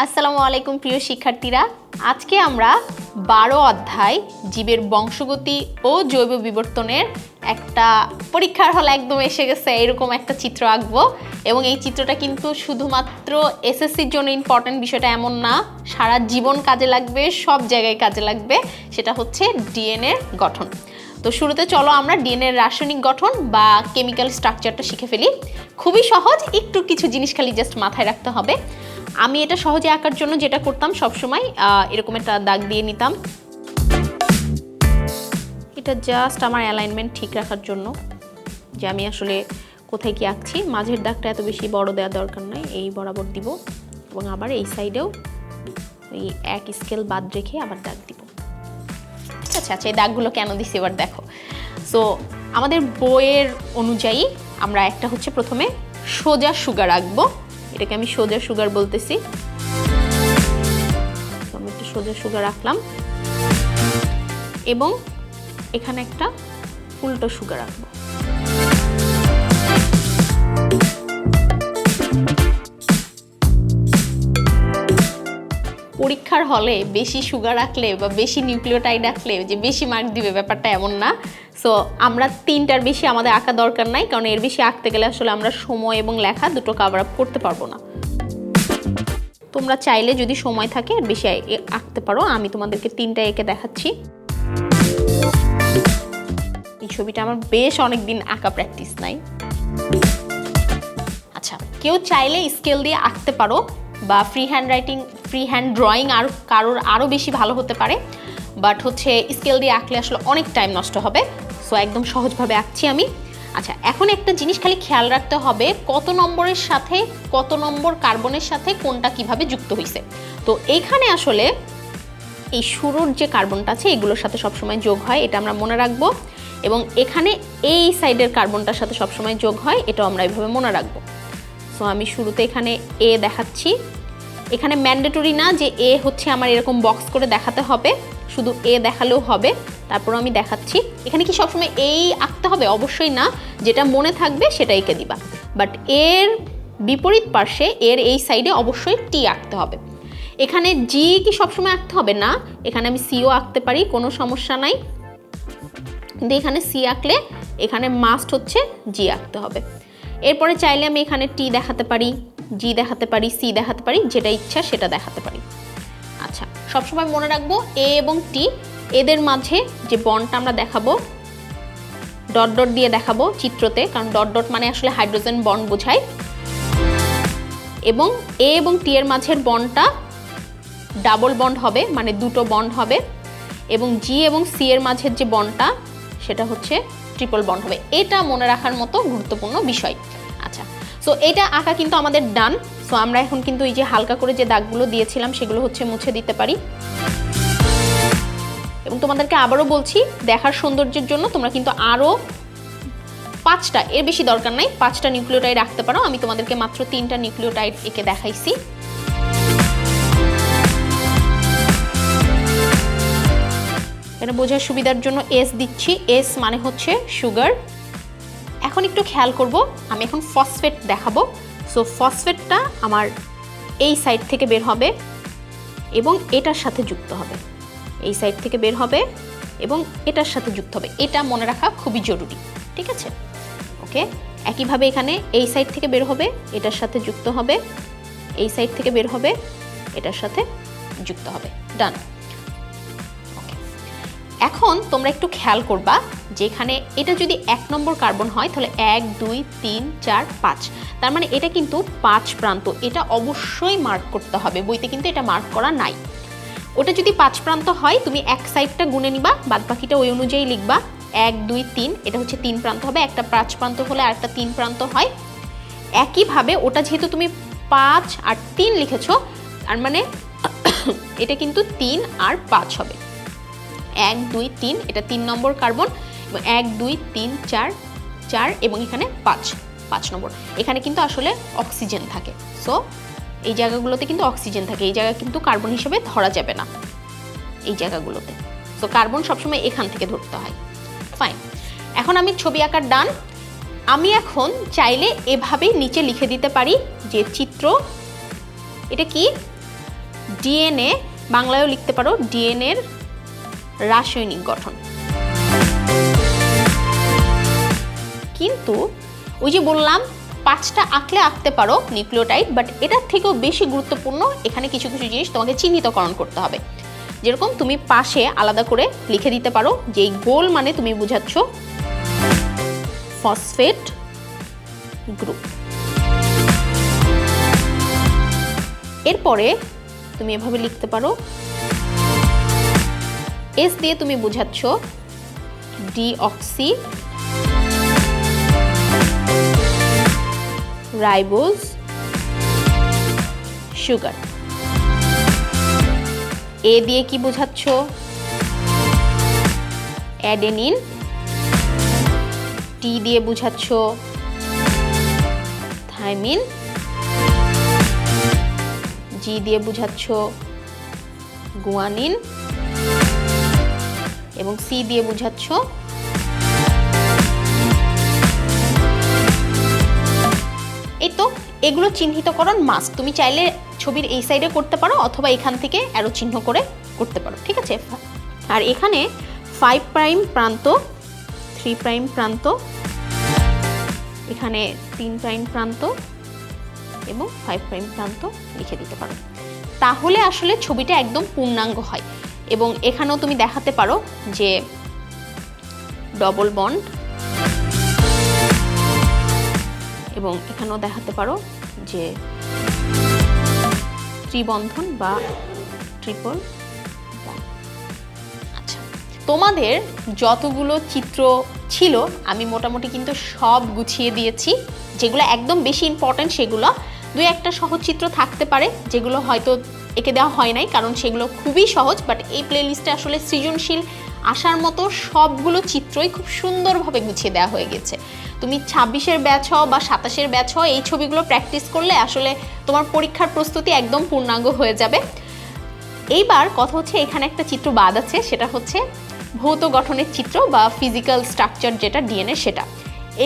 আসসালামু আলাইকুম প্রিয় শিক্ষার্থীরা। আজকে আমরা বারো অধ্যায় জীবের বংশগতি ও জৈব বিবর্তনের একটা পরীক্ষার হলে একদম এসে গেছে, এরকম একটা চিত্র আঁকবো। এবং এই চিত্রটা কিন্তু শুধুমাত্র এসএসসির জন্য ইম্পর্ট্যান্ট বিষয়টা এমন না, সারা জীবন কাজে লাগবে, সব জায়গায় কাজে লাগবে, সেটা হচ্ছে ডিএনএর গঠন। তো শুরুতে চলো আমরা ডিএনএর রাসায়নিক গঠন বা কেমিক্যাল স্ট্রাকচারটা শিখে ফেলি। খুবই সহজ, একটু কিছু জিনিস খালি জাস্ট মাথায় রাখতে হবে। আমি এটা সহজে আঁকার জন্য যেটা করতাম সবসময় এরকম একটা দাগ দিয়ে নিতাম। এটা জাস্ট আমার অ্যালাইনমেন্ট ঠিক রাখার জন্য যে আমি আসলে কোথায় কি আঁকছি। মাঝের দাগটা এত বেশি বড় দেওয়া দরকার নয় এই বরাবর দিব এবং আবার এই সাইডেও এই এক স্কেল বাদ রেখে আবার দাগ দিব। ঠিক আছে আচ্ছা এই দাগগুলো কেন দিছি এবার দেখো। সো আমাদের বইয়ের অনুযায়ী আমরা একটা হচ্ছে প্রথমে সোজা সুগার আঁকবো। এটাকে আমি সোজা সুগার বলতেছি। আমি একটু সোজা সুগার রাখলাম। এবং এখানে একটা উল্টো সুগার রাখব। পরীক্ষার হলে বেশি সুগার রাখলে বা বেশি নিউক্লিওটাইড রাখলে যে বেশি মার্ক দিবে ব্যাপারটা এমন না। সো আমরা তিনটার বেশি আমাদের আঁকা দরকার নাই, কারণ এর বেশি আঁকতে গেলে আসলে আমরা সময় এবং লেখা দুটো কাভার আপ করতে পারব না। তোমরা চাইলে যদি সময় থাকে এর বেশি আঁকতে পারো। আমি তোমাদেরকে তিনটা এঁকে দেখাচ্ছি। এই ছবিটা আমার বেশ অনেক দিন আঁকা প্র্যাকটিস নাই। আচ্ছা কেউ চাইলে স্কেল দিয়ে আঁকতে পারো, বা free hand writing free hand drawing আর কারোর আরও বেশি ভালো হতে পারে। বাট হচ্ছে স্কেল দিয়ে আঁকলে আসলে অনেক টাইম নষ্ট হবে। সো একদম সহজভাবে আঁকছি আমি। আচ্ছা এখন একটা জিনিস খালি খেয়াল রাখতে হবে, কত নম্বরের সাথে, কত নম্বর কার্বনের সাথে কোনটা কীভাবে যুক্ত হয়েছে তো এইখানে আসলে এই শুরুর যে কার্বনটা আছে, এগুলোর সাথে সবসময় যোগ হয়, এটা আমরা মনে রাখব। এবং এখানে এই সাইডের কার্বনটার সাথে সবসময় যোগ হয়, এটাও আমরা এইভাবে মনে রাখব। সো আমি শুরুতে এখানে এ দেখাচ্ছি। এখানে ম্যান্ডেটরি না যে এ হচ্ছে আমার এরকম বক্স করে দেখাতে হবে, শুধু এ দেখালেও হবে। তারপর আমি দেখাচ্ছি। এখানে কি সবসময় এই আঁকতে হবে? অবশ্যই না। যেটা মনে থাকবে সেটা এঁকে দিবা। বাট এর বিপরীত পার্শ্বে, এর এই সাইডে অবশ্যই টি আঁকতে হবে। এখানে জি কি সবসময় আঁকতে হবে? না। এখানে আমি সিও আঁকতে পারি, কোনো সমস্যা নাই। কিন্তু এখানে সি আঁকলে এখানে মাস্ট হচ্ছে জি আঁকতে হবে। এরপরে চাইলে আমি এখানে টি দেখাতে পারি। জি দেখাতে পারি, সি দেখাতে পারি, যেটা ইচ্ছা সেটা দেখাতে পারি। আচ্ছা সবসময় মনে রাখব এ এবং টি, এদের মাঝে যে বন্ডটা আমরা দেখাবো, ডট ডট দিয়ে দেখাবো চিত্রতে, কারণ ডট ডট মানে আসলে হাইড্রোজেন বন্ড বোঝায়। এবং এ এবং টি এর মাঝের বন্ডটা ডাবল বন্ড হবে মানে দুটো বন্ড হবে, এবং জি এবং সি এর মাঝের যে বন্ডটা, সেটা হচ্ছে ট্রিপল বন্ড হবে। এটা মনে রাখার মতো গুরুত্বপূর্ণ বিষয়। সো এটা আঁকা কিন্তু আমাদের ডান সো আমরা এখন কিন্তু এই যে হালকা করে যে দাগগুলো দিয়েছিলাম, সেগুলো হচ্ছে মুছে দিতে পারি। এবং তোমাদেরকে আবারও বলছি, দেখার সৌন্দর্যের জন্য তোমরা কিন্তু আরও পাঁচটা, এর বেশি দরকার নাই, পাঁচটা নিউক্লিওটাইড রাখতে পারো। আমি তোমাদেরকে মাত্র তিনটা নিউক্লিওটাইড একে দেখাইছি। এটা বোঝার সুবিধার জন্য এস দিচ্ছি। এস মানে হচ্ছে সুগার এখন একটু খেয়াল করব, আমি এখন ফসফেট দেখাবো। সো ফসফেটটা আমার এই সাইড থেকে বের হবে এবং এটার সাথে যুক্ত হবে। এই সাইড থেকে বের হবে এবং এটার সাথে যুক্ত হবে। এটা মনে রাখা খুবই জরুরি, ঠিক আছে? ওকে? একইভাবে এখানে এই সাইড থেকে বের হবে, এটার সাথে যুক্ত হবে, এই সাইড থেকে বের হবে, এটার সাথে যুক্ত হবে। ডান এখন তোমরা একটু খেয়াল করবা যেখানে এটা যদি এক নম্বর কার্বন হয়, তাহলে এক, দুই, তিন, চার, পাঁচ। তার মানে এটা কিন্তু পাঁচ প্রান্ত। এটা অবশ্যই মার্ক করতে হবে। বইতে কিন্তু এটা মার্ক করা নাই। ওটা যদি পাঁচ প্রান্ত হয়, তুমি এক সাইডটা গুনে নিবা বাদ বাকিটা ওই অনুযায়ী লিখবা। এক, দুই, তিন, এটা হচ্ছে তিন প্রান্ত হবে। একটা পাঁচ প্রান্ত হলে আরেকটা তিন প্রান্ত হয়। একইভাবে ওটা যেহেতু তুমি পাঁচ আর তিন লিখেছো, তার মানে এটা কিন্তু তিন আর পাঁচ হবে। এক, দুই, তিন, এটা তিন নম্বর কার্বন, এবং এক, দুই, তিন, চার চার, এবং এখানে পাঁচ পাঁচ নম্বর। এখানে কিন্তু আসলে অক্সিজেন থাকে। সো এই জায়গাগুলোতে কিন্তু অক্সিজেন থাকে। এই জায়গা কিন্তু কার্বন হিসেবে ধরা যাবে না। এই জায়গাগুলোতে। সো কার্বন সবসময় এখান থেকে ধরতে হয়। ফাইন এখন আমি ছবি আঁকার ডান। আমি এখন চাইলে এভাবেই নিচে লিখে দিতে পারি যে চিত্র, এটা কি? ডিএনএ, বাংলায়ও লিখতে পারো। ডিএনএর রাসায়নিক গঠন। কিন্তু ওই যে বললাম, পাঁচটা আঁকলে আঁকতে পারো নিউক্লিওটাইড বাট এটার থেকেও বেশি গুরুত্বপূর্ণ এখানে কিছু কিছু জিনিস তোমাকে চিহ্নিতকরণ করতে হবে। যেরকম তুমি পাশে আলাদা করে লিখে দিতে পারো যে গোল মানে তুমি বুঝাচ্ছ ফসফেট গ্রুপ। এরপরে তুমি এভাবে লিখতে পারো এস দিয়ে তুমি বোঝাচ্ছ ডিঅক্সি রাইবোজ সুগার এ দিয়ে কি বোঝাচ্ছ অ্যাডেনিন টি দিয়ে বোঝাচ্ছ থাইমিন জি দিয়ে বোঝাচ্ছ গুয়ানিন এবং সি দিয়ে বোঝাচ্ছ। এই তো, এগুলো চিহ্নিতকরণ মাস্ক। তুমি চাইলে ছবির এই সাইডে করতে পারো, অথবা এখান থেকে অ্যারো চিহ্ন করে করতে পারো, ঠিক আছে? আর এখানে ফাইভ প্রাইম প্রান্ত থ্রি প্রাইম প্রান্ত, এখানে তিন প্রাইম প্রান্ত এবং ফাইভ প্রাইম প্রান্ত লিখে দিতে পারো। তাহলে আসলে ছবিটা একদম পূর্ণাঙ্গ হয়। এবং এখানেও তুমি দেখাতে পারো যে ডবল বন্ড এবং এখানেও দেখাতে পারো যে ত্রিবন্ধন বা ট্রিপল আচ্ছা তোমাদের যতগুলো চিত্র ছিল, আমি মোটামুটি কিন্তু সব গুছিয়ে দিয়েছি। যেগুলো একদম বেশি ইম্পর্ট্যান্ট সেগুলো দুই একটা সহজ চিত্র থাকতে পারে, যেগুলো হয়তো এঁকে দেওয়া হয় নাই, কারণ সেগুলো খুবই সহজ বাট এই প্লেলিস্টে আসলে সৃজনশীল আসার মতো সবগুলো চিত্রই খুব সুন্দরভাবে গুছিয়ে দেওয়া হয়ে গেছে। তুমি ছাব্বিশের ব্যাচ হও বা সাতাশের ব্যাচ হও, এই ছবিগুলো প্র্যাকটিস করলে আসলে তোমার পরীক্ষার প্রস্তুতি একদম পূর্ণাঙ্গ হয়ে যাবে। এইবার কথা হচ্ছে, এখানে একটা চিত্র বাদ আছে, সেটা হচ্ছে ভৌত গঠনের চিত্র বা ফিজিক্যাল স্ট্রাকচার যেটা ডিএনএ সেটা।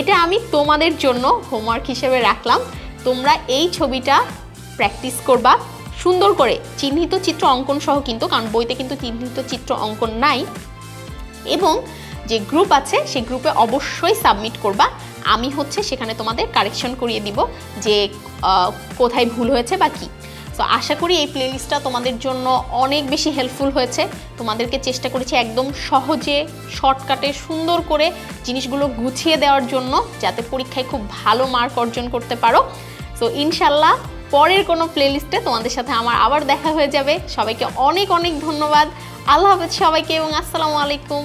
এটা আমি তোমাদের জন্য হোমওয়ার্ক হিসেবে রাখলাম। তোমরা এই ছবিটা প্র্যাকটিস করবা। সুন্দর করে চিহ্নিত চিত্র অঙ্কন সহ কিন্তু, কারণ বইতে কিন্তু চিহ্নিত চিত্র অঙ্কন নাই। এবং যে গ্রুপ আছে, সেই গ্রুপে অবশ্যই সাবমিট করবা। আমি হচ্ছে সেখানে তোমাদের কারেকশন করিয়ে দিব যে কোথায় ভুল হয়েছে বা কী। তো আশা করি এই প্লেলিস্টটা তোমাদের জন্য অনেক বেশি হেল্পফুল হয়েছে। তোমাদেরকে চেষ্টা করেছি একদম সহজে শর্টকাটে সুন্দর করে জিনিসগুলো গুছিয়ে দেওয়ার জন্য, যাতে পরীক্ষায় খুব ভালো মার্ক অর্জন করতে পারো। তো ইনশাল্লাহ পরের কোনো প্লেলিস্টে তোমাদের সাথে আমার আবার দেখা হয়ে যাবে। সবাইকে অনেক অনেক ধন্যবাদ। আল্লাহ হাফেজ সবাইকে এবং আসসালামু আলাইকুম।